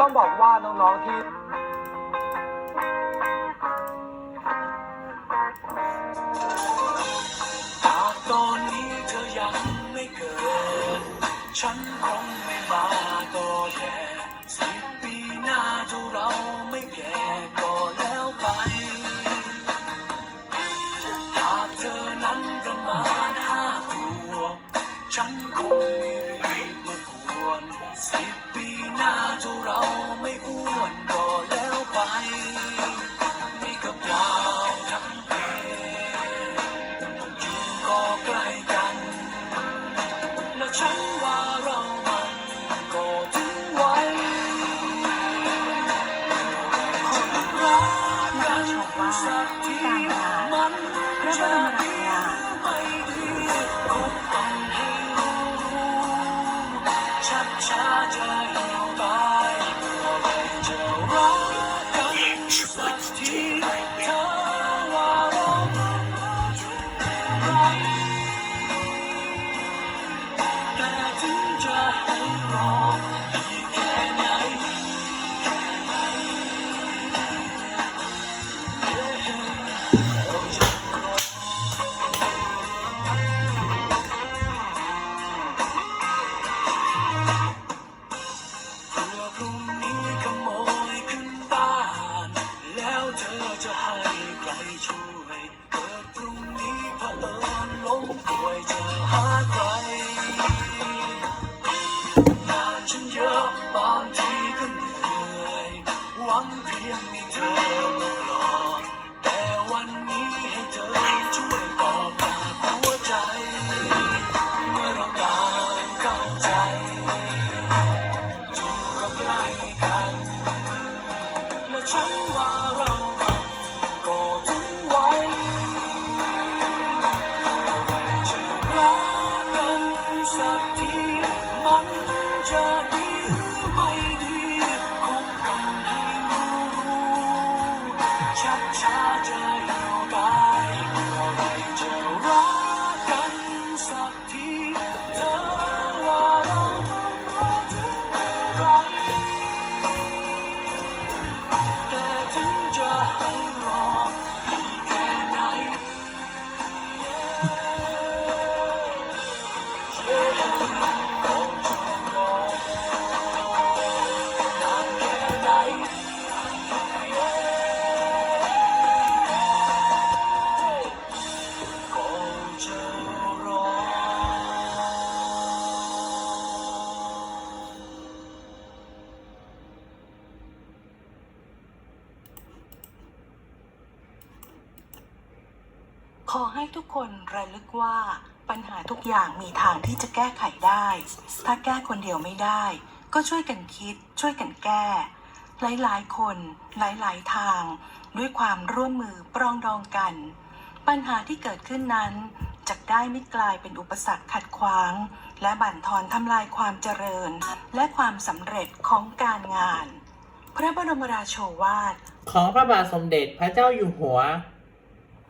ต้องบอกว่าน้องๆที่ตอนนี้เธอยังไม่เกิด ฉันคงไม่มาก็แย่สิบปีหน้าถ้าเราไม่แก่ก็แล้วไปหากเธอนั้นประมาณห้าขวบฉันคงไม่รีบมาทวนสิบ เธอจะให้ใครช่วยเกิดพรุ่งนี้เผอิญล้มป่วยจะหาใครงานฉันเยอะบางทีก็เหนื่อยหวังเพียงมีเธอมาปลอบแต่วันนี้ให้เธอช่วยตอบปาหัวใจ เมื่อเราต่างเข้าใจอยู่ก็ใกล้กันและฉันว่า ชัด ขอให้ทุกคนระลึกว่าปัญหาทุกอย่างมีทางที่จะแก้ไขได้ ถ้าแก้คนเดียวไม่ได้ ก็ช่วยกันคิด ช่วยกันแก้ หลายๆ คนหลายๆ ทาง ด้วยความร่วมมือปรองดองกัน ปัญหาที่เกิดขึ้นนั้นจะได้ไม่กลายเป็นอุปสรรคขัดขวาง และบั่นทอนทำลายความเจริญ และความสำเร็จของการงาน พระบรมราโชวาท ของพระบาทสมเด็จพระเจ้าอยู่หัว